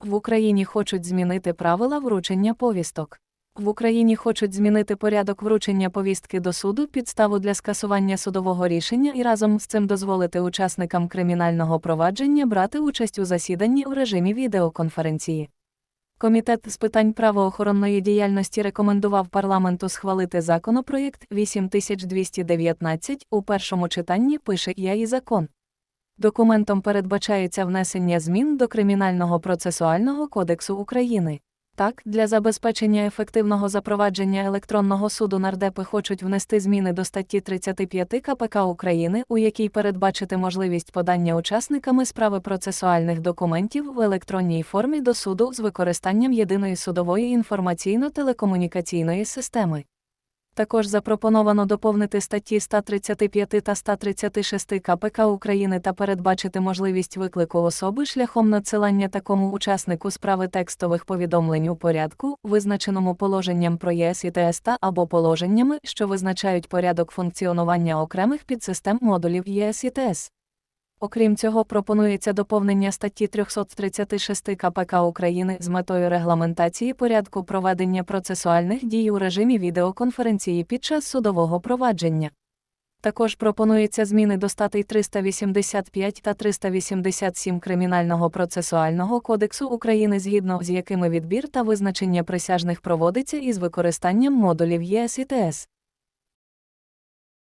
В Україні хочуть змінити правила вручення повісток. В Україні хочуть змінити порядок вручення повістки до суду, підставу для скасування судового рішення і разом з цим дозволити учасникам кримінального провадження брати участь у засіданні у режимі відеоконференції. Комітет з питань правоохоронної діяльності рекомендував парламенту схвалити законопроєкт 8219 у першому читанні пише я і закон. Документом передбачається внесення змін до Кримінального процесуального кодексу України. Так, для забезпечення ефективного запровадження електронного суду нардепи хочуть внести зміни до статті 35 КПК України, у якій передбачити можливість подання учасниками справи процесуальних документів в електронній формі до суду з використанням єдиної судової інформаційно-телекомунікаційної системи. Також запропоновано доповнити статті 135 та 136 КПК України та передбачити можливість виклику особи шляхом надсилання такому учаснику справи текстових повідомлень у порядку, визначеному положенням про ЄС і ТС та або положеннями, що визначають порядок функціонування окремих підсистем модулів ЄС і ТС. Окрім цього, пропонується доповнення статті 336 КПК України з метою регламентації порядку проведення процесуальних дій у режимі відеоконференції під час судового провадження. Також пропонується зміни до статей 385 та 387 Кримінального процесуального кодексу України, згідно з якими відбір та визначення присяжних проводиться із використанням модулів ЄС і ТС.